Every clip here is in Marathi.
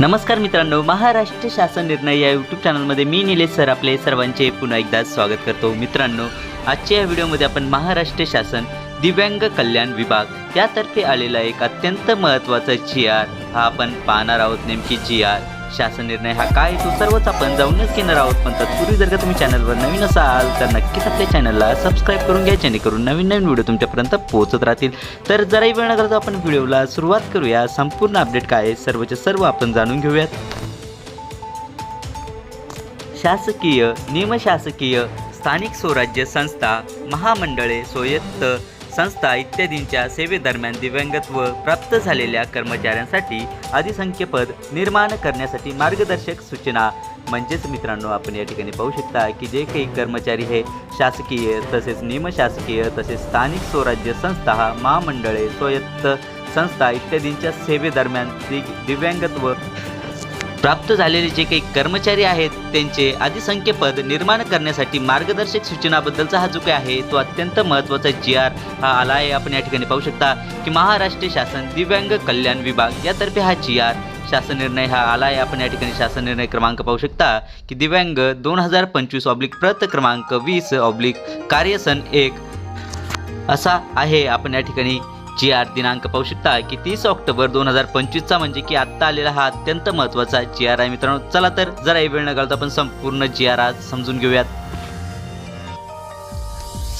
नमस्कार मित्रांनो महाराष्ट्र शासन निर्णय या यूट्यूब चॅनलमध्ये मी निलेश सर आपले सर्वांचे पुन्हा एकदा स्वागत करतो. मित्रांनो आजच्या या व्हिडिओमध्ये आपण महाराष्ट्र शासन दिव्यांग कल्याण विभाग यातर्फे आलेला एक अत्यंत महत्त्वाचा जी आर हा आपण पाहणार आहोत नेमकी जी आर शासन निर्णय हा काय तो सर्वच आपण जाऊनच घेणार आहोत. पण तत्पूर्वी जर का तुम्ही चॅनलवर नवीन असाल तर नक्कीच आपल्या चॅनलला सबस्क्राईब करून घ्या जेणेकरून नवीन नवीन व्हिडिओ तुमच्यापर्यंत पोहोचत राहतील. तर जराही वेळ न करता आपण व्हिडिओला सुरुवात करूया. संपूर्ण अपडेट काय आहे सर्वचे सर्व आपण जाणून घेऊयात. शासकीय निमशासकीय स्थानिक स्वराज्य संस्था महामंडळे स्वायत्त संस्था इत्यादींच्या सेवेदरम्यान दिव्यांगत्व प्राप्त झालेल्या कर्मचाऱ्यांसाठी अधिसंख्य पद निर्माण करण्यासाठी मार्गदर्शक सूचना. म्हणजेच मित्रांनो आपण या ठिकाणी पाहू शकता की जे काही कर्मचारी हे शासकीय तसेच निमशासकीय तसेच स्थानिक स्वराज्य संस्था महामंडळे स्वायत्त संस्था इत्यादींच्या सेवेदरम्यान दि दिव्यांगत्व प्राप्त झालेले जे काही कर्मचारी आहेत त्यांचे अधिसंख्य पद निर्माण करण्यासाठी मार्गदर्शक सूचनाबद्दलचा हा जो काही आहे तो अत्यंत महत्त्वाचा जी आर हा आला आहे. आपण या ठिकाणी पाहू शकता की महाराष्ट्र शासन दिव्यांग कल्याण विभाग यातर्फे हा जी आर शासन निर्णय हा आला आहे. आपण या ठिकाणी शासन निर्णय क्रमांक पाहू शकता की दिव्यांग दोन हजार पंचवीस ऑब्लिक प्रत क्रमांक वीस ऑब्लिक कार्यसन एक असा आहे. आपण या ठिकाणी जी आर दिनांक पाहू शकता की तीस ऑक्टोबर दोन हजार पंचवीसचा म्हणजे की आत्ता आलेला हा अत्यंत महत्त्वाचा जी आर आहे. मित्रांनो चला तर जरा वेळ न घालता आपण संपूर्ण जी आर आज समजून घेऊयात.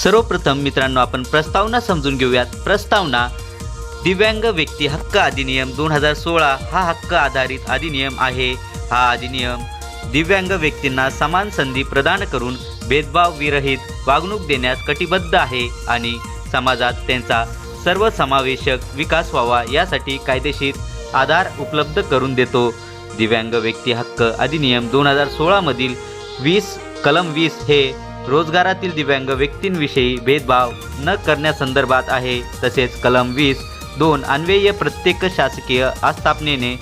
सर्वप्रथम मित्रांनो आपण प्रस्तावना समजून घेऊयात. प्रस्तावना दिव्यांग व्यक्ती हक्क अधिनियम दोन हजार सोळा हा हक्क आधारित अधिनियम आहे. हा अधिनियम दिव्यांग व्यक्तींना समान संधी प्रदान करून भेदभाव विरहित वागणूक देण्यास कटिबद्ध आहे आणि समाजात त्यांचा सर्वसमावेशक विकास व्हावा यासाठी कायदेशीर आधार उपलब्ध करून देतो. दिव्यांग व्यक्ती हक्क अधिनियम दोन हजार सोळामधील वीस कलम वीस हे रोजगारातील दिव्यांग व्यक्तींविषयी भेदभाव न करण्यासंदर्भात आहे. तसेच कलम वीस दोन अन्वय प्रत्येक शासकीय आस्थापनेने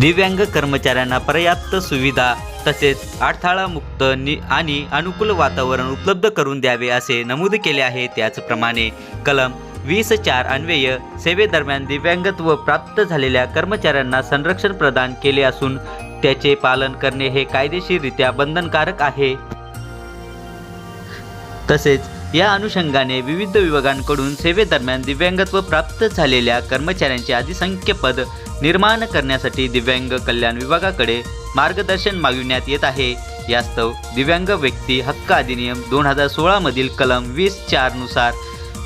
दिव्यांग कर्मचाऱ्यांना पर्याप्त सुविधा तसेच अडथळामुक्त नि आणि अनुकूल वातावरण उपलब्ध करून द्यावे असे नमूद केले आहे. त्याचप्रमाणे कलम वीस चार अन्वय सेवेदरम्यान दिव्यांगत्व प्राप्त झालेल्या कर्मचाऱ्यांना संरक्षण प्रदान केले असून त्याचे पालन करणे हे कायदेशीररित्या बंधनकारक आहे. तसेच या अनुषंगाने विविध विभागांकडून सेवेदरम्यान दिव्यांगत्व प्राप्त झालेल्या कर्मचाऱ्यांचे अधिसंख्य पद निर्माण करण्यासाठी दिव्यांग कल्याण विभागाकडे मार्गदर्शन मागविण्यात येत आहे. यास्तव दिव्यांग व्यक्ती हक्क अधिनियम दोन हजार सोळामधील कलम वीस चारनुसार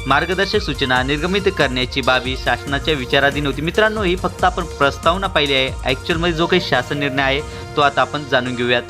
मार्गदर्शक सूचना निर्गमित करण्याची बाबी शासनाच्या विचाराधीन होती. मित्रांनो ही फक्त आपण प्रस्तावना पाहिली आहे. ॲक्च्युअलमध्ये जो काही शासन निर्णय आहे तो आता आपण जाणून घेऊयात.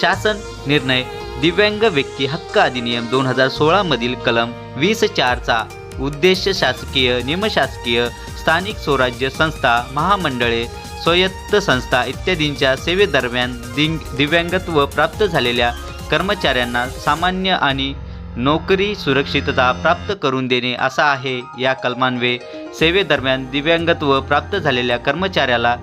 शासन निर्णय दिव्यांग व्यक्ती हक्क अधिनियम दोन हजार सोळामधील कलम वीस चारचा उद्देश शासकीय निमशासकीय स्थानिक स्वराज्य संस्था महामंडळे स्वायत्त संस्था इत्यादींच्या सेवेदरम्यान दिंग दिव्यांगत्व प्राप्त झालेल्या कर्मचाऱ्यांना सामान्य आणि नोकरी सुरक्षितता प्राप्त करून देणे असा आहे या कलमान्वये सेवेदरम्यान दिव्यांगत्व प्राप्त झालेल्या कर्मचाऱ्याला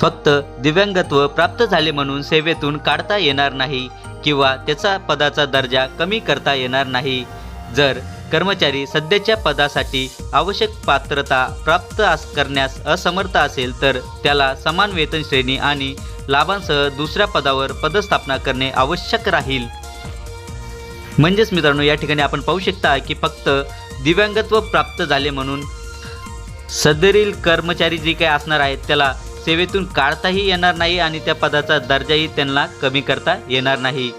फक्त दिव्यांगत्व प्राप्त झाले म्हणून सेवेतून काढता येणार नाही किंवा त्याचा पदाचा दर्जा कमी करता येणार नाही. जर कर्मचारी सध्याच्या पदासाठी आवश्यक पात्रता प्राप्त करण्यास असमर्थ असेल तर त्याला समान वेतन श्रेणी आणि लाभांसह दुसऱ्या पदावर पदस्थापना करणे आवश्यक राहील. म्हणजेच मित्रांनो या ठिकाणी आपण पाहू शकता की फक्त दिव्यांगत्व प्राप्त झाले म्हणून सदरील कर्मचारी जे काही असणार आहेत त्याला सेवेतून काढताही येणार नाही आणि त्या पदाचा दर्जाही त्यांना कमी करता येणार नाही.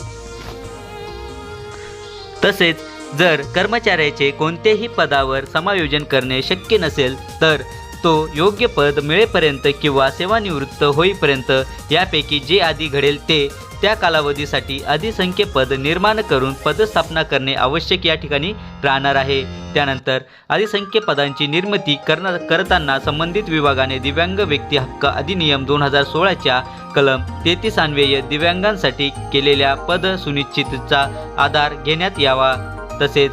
तसेच जर कर्मचाऱ्याचे कोणत्याही पदावर समायोजन करणे शक्य नसेल तर तो योग्य पद मिळेपर्यंत किंवा सेवानिवृत्त होईपर्यंत यापैकी जे आधी घडेल ते त्या कालावधीसाठी अधिसंख्य पद निर्माण करून पदस्थापना करणे आवश्यक या ठिकाणी राहणार आहे. त्यानंतर अधिसंख्य पदांची निर्मिती करणार करताना संबंधित विभागाने दिव्यांग व्यक्ती हक्क अधिनियम दोन हजार सोळाच्या कलम तेहतीस अन्वये दिव्यांगांसाठी केलेल्या पद सुनिश्चितचा आधार घेण्यात यावा. तसेच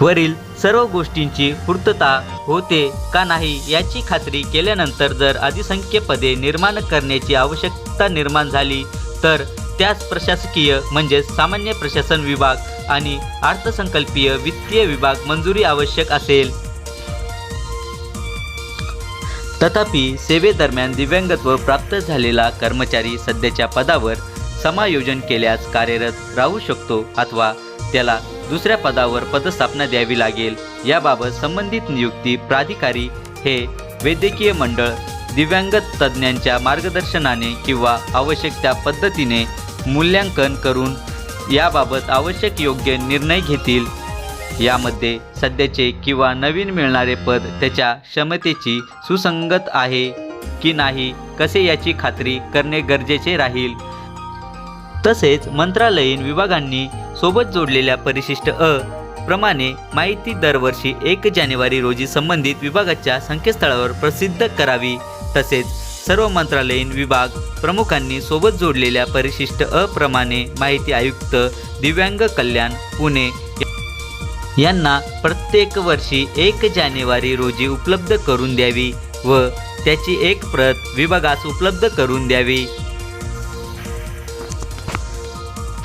वरील सर्व गोष्टींची पूर्तता होते का नाही याची खात्री केल्यानंतर जर अधिसंख्य पदे निर्माण करण्याची आवश्यकता निर्माण झाली तर त्यास प्रशासकीय म्हणजेच सामान्य प्रशासन विभाग आणि अर्थसंकल्पीय वित्तीय विभाग मंजुरी आवश्यक असेल. तथापि सेवेदरम्यान दिव्यांगत्व प्राप्त झालेला कर्मचारी सध्याच्या पदावर समायोजन केल्यास कार्यरत राहू शकतो अथवा त्याला दुसऱ्या पदावर पदस्थापना द्यावी लागेल. याबाबत संबंधित नियुक्ती प्राधिकारी हे वैद्यकीय मंडळ दिव्यांग तज्ज्ञांच्या मार्गदर्शनाने किंवा आवश्यक त्या पद्धतीने मूल्यांकन करून याबाबत आवश्यक योग्य निर्णय घेतील. यामध्ये सध्याचे किंवा नवीन मिळणारे पद त्याच्या क्षमतेची सुसंगत आहे की नाही कसे याची खात्री करणे गरजेचे राहील. तसेच मंत्रालयीन विभागांनी सोबत जोडलेल्या परिशिष्ट अ प्रमाणे माहिती दरवर्षी एक जानेवारी रोजी संबंधित विभागाच्या संकेतस्थळावर प्रसिद्ध करावी. तसेच सर्व मंत्रालयीन विभाग प्रमुखांनी सोबत जोडलेल्या परिशिष्ट अप्रमाणे प्रमाणे माहिती आयुक्त दिव्यांग कल्याण पुणे यांना प्रत्येक वर्षी एक जानेवारी रोजी उपलब्ध करून द्यावी व त्याची एक प्रत विभागास उपलब्ध करून द्यावी.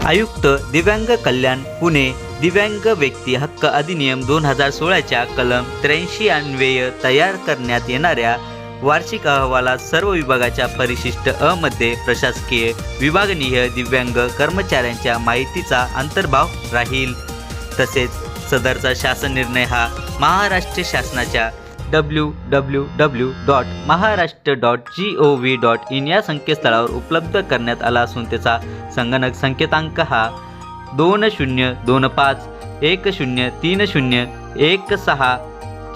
आयुक्त दिव्यांग कल्याण पुणे दिव्यांग व्यक्ती हक्क अधिनियम दोन हजार सोळाच्या कलम त्र्याऐंशी अन्वय तयार करण्यात येणाऱ्या वार्षिक अहवालात सर्व विभागाच्या परिशिष्ट अ मध्ये प्रशासकीय विभागनीय दिव्यांग कर्मचाऱ्यांच्या माहितीचा अंतर्भाव राहील. तसेच सदरचा शासन निर्णय हा महाराष्ट्र शासनाच्या W W W dot Maharashtra dot G O V dot in या संकेतस्थळावर उपलब्ध करण्यात आला असून त्याचा संगणक संकेतांक हा दोन शून्य दोन पाच एक शून्य तीन शून्य एक सहा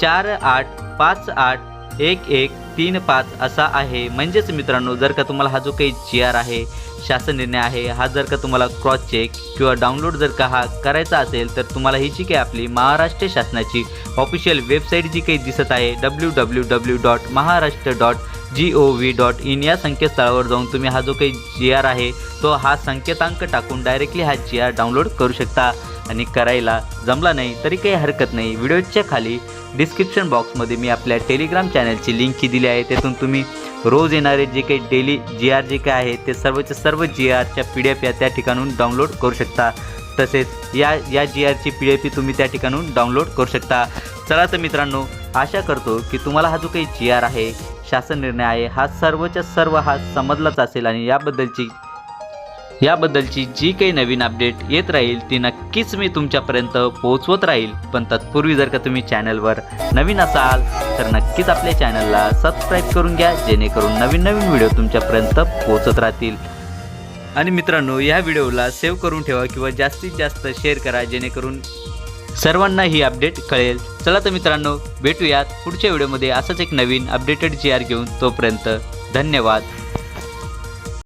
चार आठ पाच आठ एक एक तीन पाच असा आहे. म्हणजेच मित्रांनो जर का तुम्हाला हा जो काही जी आर आहे शासन निर्णय आहे हा जर का तुम्हाला क्रॉस चेक किंवा डाउनलोड जर का हा करायचा असेल तर तुम्हाला ही जी काही आपली महाराष्ट्र शासनाची ऑफिशियल वेबसाईट जी काही दिसत आहे W W W dot Maharashtra dot G O V dot in या संकेतस्थळावर जाऊन तुम्ही हा जो काही जी आर आहे तो हा संकेतांक टाकून डायरेक्टली हा जी आर डाउनलोड करू शकता. आणि करायला जमला नाही तरी काही हरकत नाही. व्हिडिओच्या खाली डिस्क्रिप्शन बॉक्समध्ये मी आपल्या टेलिग्राम चॅनलची लिंक ही दिली आहे. त्यातून तुम्ही रोज येणारे जे काही डेली जी आर जे काय आहे ते सर्वच्या सर्व जी आरच्या पी डी एफ या त्या ठिकाणून डाउनलोड करू शकता. तसेच या या जी आरची पी डी एफ तुम्ही त्या ठिकाणून डाउनलोड करू शकता. चला तर मित्रांनो आशा करतो की तुम्हाला हा जो काही जी आर आहे शासन निर्णय आहे. हा सर्वच्या सर्व हा समजलाच असेल आणि याबद्दलची याबद्दलची जी काही नवीन अपडेट येत राहील ती नक्कीच मी तुमच्यापर्यंत पोहोचवत राहील. पण तत्पूर्वी जर का तुम्ही चॅनलवर नवीन असाल तर नक्कीच आपल्या चॅनलला सबस्क्राईब करून घ्या जेणेकरून नवीन नवीन व्हिडिओ तुमच्यापर्यंत पोहोचत राहतील. आणि मित्रांनो या व्हिडिओला सेव्ह करून ठेवा किंवा जास्तीत जास्त शेअर करा जेणेकरून सर्वांना ही अपडेट कळेल. चला तर मित्रांनो भेटूयात पुढच्या व्हिडिओमध्ये असंच एक नवीन अपडेटेड जी आर घेऊन तोपर्यंत. धन्यवाद.